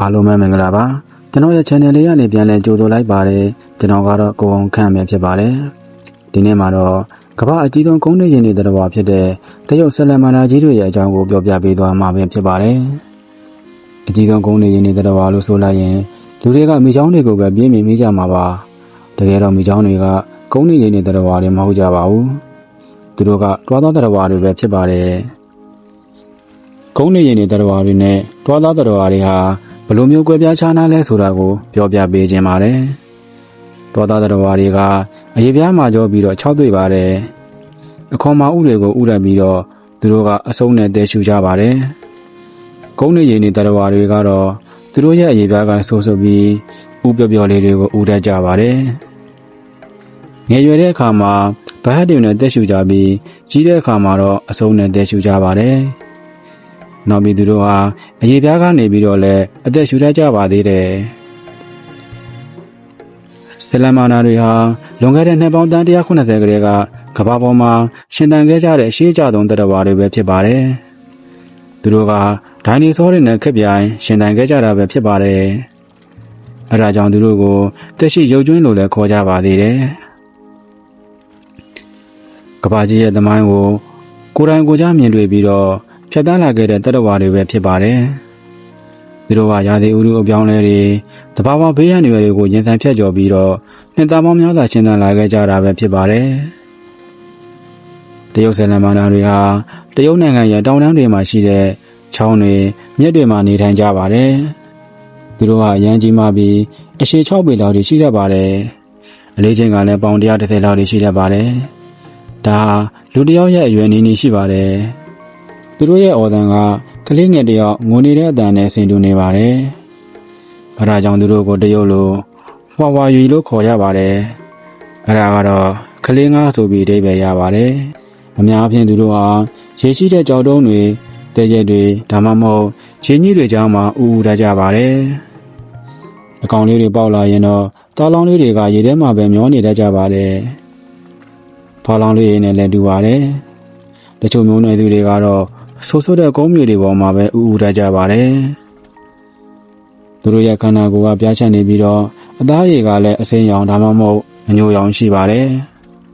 အားလုံးပဲမင်္ဂလာပါကျွန်တော်ရဲ့ channel လေးကနေပြန်လည်ကြိုဆိုလိုက်ပါတယ်ကျွန်တော်ကတော့ကိုအောင်ခန့်မယ်ဖြစ်ပါတယ်ဒီနေ့မှာတော့ကမ္ဘာအကြီးဆုံးကုန်းနေရင်နေတဲ့တော်ဖြစ်တဲ့တရုတ်ဆလမန်နာကြီးတွေရဲ့အကြောင်းကိုပြောပြပေးသွားမှာပဲဖြစ်ပါတယ်အကြီးဆုံးကုန်းနေရင်နေတဲ့တော်လို့ဆိုလိုက်ရင်လူတွေကမိချောင်းတွေကိုပဲပြင်းပြင်းမိကြမှာပါတကယ်တော့မိချောင်းတွေကကုန်းနေရင်နေတဲ့တော်တွေမဟုတ်ကြပါဘူးသူတို့ကတွားသောတော်တွေပဲဖြစ်ပါတယ်ကုန်းနေရင်နေတဲ့တော်တွေနဲ့တွားသောတော်တွေဟာဘယ် လိုမျိုးကွဲပြားခြားနားလဲဆိုတာကိုပြောပြပေးခြင်းပါတယ်။တောသားတော်ဝါတွေကအရေးပြားမှာကြောပြီးတော့၆တွေ့ပါတယ်။အခေါ်မှာဥတွေကိုဥရက်ပြီးတော့သူတို့ကအစုံနဲ့တဲရှူကြပါတယ်။ကုန်းနေရည်နေတော်ဝါတွေကတော့သူတို့ရဲ့အရေးပြားကဆိုးဆိုပြီးဥပျော်ပျော်လေးတွေကိုဥရက်ကြပါတယ်။ငယ်ရွယ်တဲ့အခါမှာဗဟတ်တွေနဲ့တက်ရှူကြပြီးကြီးတဲ့အခါမှာတော့အစုံနဲ့တက်ရှူကြပါတယ်။ နောက်ပြီးသူတို့ဟာအရေးပြားကနေပြီးတော့လည်းအသက်ရှူတတ်ကြပါသေးတယ်။ဆလမာနာတွေဟာလွန်ခဲ့တဲ့နှစ်ပေါင်းတန်း190ကလေးကကမ္ဘာပေါ်မှာရှင်သန်ခဲ့ကြတဲ့အရှိအကျဆုံးတရဝါတွေပဲဖြစ်ပါတယ်။သူတို့ကဒိုင်နီဆောတွေနဲ့ခက်ပြိုင်ရှင်သန်ခဲ့ကြတာပဲဖြစ်ပါတယ်။အဲဒါကြောင့်သူတို့ကိုတက်ရှိရုပ်ကျွင်းလို့လည်းခေါ်ကြပါသေးတယ်။ကမ္ဘာကြီးရဲ့သမိုင်းကိုကိုယ်တိုင်ကိုယ်ကြားမြင်တွေ့ပြီးတော့ ဖြတ်တန်းလာခဲ့တဲ့တတဝါတွေပဲဖြစ်ပါတယ်။သူတို့ကရာသီဥတုအပြောင်းလဲတွေတဘာဝဘေးရန်တွေကိုရင်ဆိုင်ဖြတ်ကျော်ပြီးတော့နှစ်သားပေါင်းများစွာရှင်းသန်လာခဲ့ကြတာပဲဖြစ်ပါတယ်။တရုတ်ဆယ်လမန်နာတွေဟာတရုတ်နိုင်ငံရဲ့တောင်တန်းတွေမှာရှိတဲ့ချောင်းတွေမြစ်တွေမှာနေထိုင်ကြပါတယ်။သူတို့ကအရန်ကြီးမှပြီးအရှိ6ပေလောက်ရှိတတ်ပါတယ်။အလေးချိန်ကလည်းပေါင်130လောက်ရှိတတ်ပါတယ်။ဒါလူတစ်ယောက်ရဲ့အရွယ်နည်းနည်းရှိပါတယ်။ သူတို့ရဲ့အော်တန်ကကလေးငယ်တယောက်ငိုနေတဲ့အတန်နဲ့ဆင်တူနေပါတယ်။အဲဒါကြောင့်သူတို့ကိုတရုတ်လိုဟွာဝါယူလို့ခေါ်ရပါတယ်။အဲဒါကတော့ကလေးငါဆိုပြီးအဓိပ္ပာယ်ရပါတယ်။အများအားဖြင့်သူတို့ဟာရေရှိတဲ့ကြောက်တုံးတွေတဲကျက်တွေဒါမှမဟုတ်ရင်းကြီးတွေကြောင်းမှာဥဥတတ်ကြပါတယ်။အကောင်လေးတွေပေါက်လာရင်တော့တောင်းလောင်းလေးတွေကရေထဲမှာပဲမျောနေတတ်ကြပါတယ်။ဖော်လောင်းလေးတွေနဲ့လည်းတူပါတယ်။တချို့မျိုးနွယ်သူတွေကတော့ ဆိုးဆိုးတဲ့ကုန်းမြေတွေပေါ်မှာပဲဥဥတတ်ကြပါတယ်။သူတို့ရဲ့ခန္ဓာကိုယ်ကပြားချနေပြီးတော့အသားရည်ကလည်းအစိမ်းရောင်ဒါမှမဟုတ်အညိုရောင်ရှိပါတယ်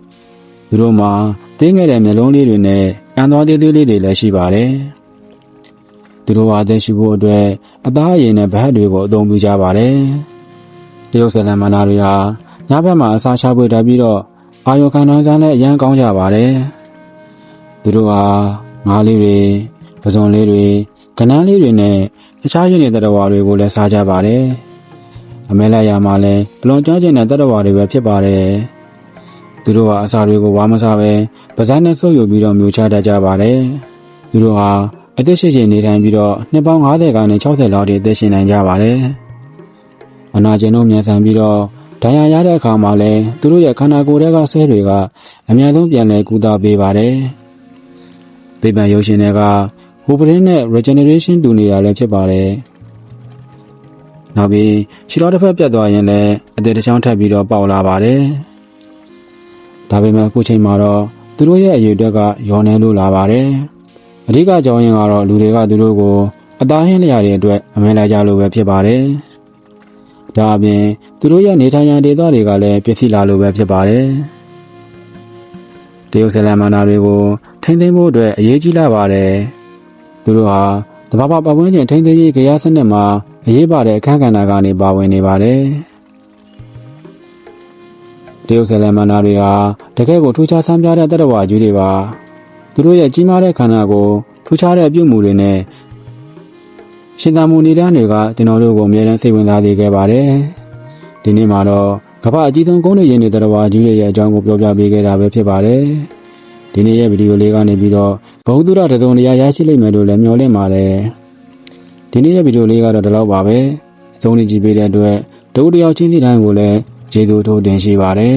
။သူတို့မှာတင်းငယ်တဲ့မျက်လုံးလေးတွေနဲ့အန်သွားသေးသေးလေးတွေလည်းရှိပါတယ်။သူတို့ဟာအသက်ရှူဖို့အတွက်အသားရည်နဲ့ဗဟတ်တွေကိုအသုံးပြုကြပါတယ်။တရုတ်ဆလန်မနာတွေဟာညဘက်မှာအစာချပွေတက်ပြီးတော့အာယုခံနိုင်စားနဲ့အရန်ကောင်းကြပါတယ်။သူတို့ဟာ ငါးလေးတွေပဇွန်လေးတွေကနန်းလေးတွေနဲ့တခြားရင်းနေတဲ့တဝါတွေကိုလည်းစားကြပါတယ်။အမဲလိုက်ရမှာလည်းအလွန်ကျွမ်းကျင်တဲ့တတဝါတွေပဲဖြစ်ပါတယ်။သူတို့ဟာအစာတွေကိုဝါမစားပဲပါးစပ်နဲ့ဆုပ်ယူပြီးတော့မျိုးချတတ်ကြပါတယ်။သူတို့ဟာအသက်ရှိရှိနေထိုင်ပြီးတော့နှစ်ပေါင်း90ကနေ60လောက်ထိအသက်ရှင်နိုင်ကြပါတယ်။အနာကျင်တို့မြန်ဆန်ပြီးတော့ဒဏ်ရာရတဲ့အခါမှာလည်းသူတို့ရဲ့ခန္ဓာကိုယ်ထဲကဆဲတွေကအများဆုံးပြန်လည်ကူတာပေးပါတယ်။ သိပ္ပံရုပ်ရှင်တွေကဟိုပရင်းနဲ့ regeneration တူနေတာလည်းဖြစ်ပါတယ်။နောက်ပြီးခြေတော်တစ်ဖက်ပြတ်သွားရင်လည်းအသေးတစ်ချောင်းထပ်ပြီးတော့ပေါက်လာပါတယ်။ဒါပေမဲ့အခုချိန်မှာတော့သူတို့ရဲ့အရေးအတွက်ကရောနေလို့လာပါတယ်။အဓိကအကြောင်းရင်းကတော့လူတွေကသူတို့ကိုအသားဟင်းလျာတွေအတွက်အမဲလိုက်ကြလို့ပဲဖြစ်ပါတယ်။ဒါအပြင်သူတို့ရဲ့နေထိုင်ရန်ဒေသတွေကလည်းပြည့်စည်လာလို့ပဲဖြစ်ပါတယ်။ တရုတ်ဆယ်လန်မန်နာတွေကိုထိမ့်သိမ်းဖို့အတွက်အရေးကြီးလာပါတယ်။သူတို့ဟာတဘာဝပတ်ဝန်းကျင်ထိမ့်သိမ်းရေးကြရားစနစ်မှာအရေးပါတဲ့အခန်းကဏ္ဍကနေပါဝင်နေပါတယ်။တရုတ်ဆယ်လန်မန်နာတွေဟာတကယ့်ကိုထူးခြားဆန်းပြတဲ့တတဝါကြီးတွေပါ။သူတို့ရဲ့ကြီးမားတဲ့ခန္ဓာကိုထူးခြားတဲ့အပြုတ်မှုတွေနဲ့ရှင်သာမှုနေတန်းတွေကကျွန်တော်တို့ကိုအမြဲတမ်းစိတ်ဝင်စားစေခဲ့ပါတယ်။ဒီနေ့မှာတော့ ကမ္ဘာအကြီးဆုံးကုန်းတွေရင်းနေတတဝါကြီးတွေရဲ့အကြောင်းကိုပြောပြပေးခဲ့တာပဲဖြစ်ပါတယ်။ဒီနေ့ရဲ့ဗီဒီယိုလေးကနေပြီးတော့ဘ ഹു တုရတစုံတရားရရှိလိမ့်မယ်လို့လည်းမျှော်လင့်ပါတယ်ဒီနေ့ရဲ့ဗီဒီယိုလေးကတော့ဒီလောက်ပါပဲအဆုံးလေးကြည့်ပေးတဲ့အတွက်ဒုတိယချင်းစီတိုင်းကိုလည်းကျေးဇူးထိုးတင်ရှိပါတယ်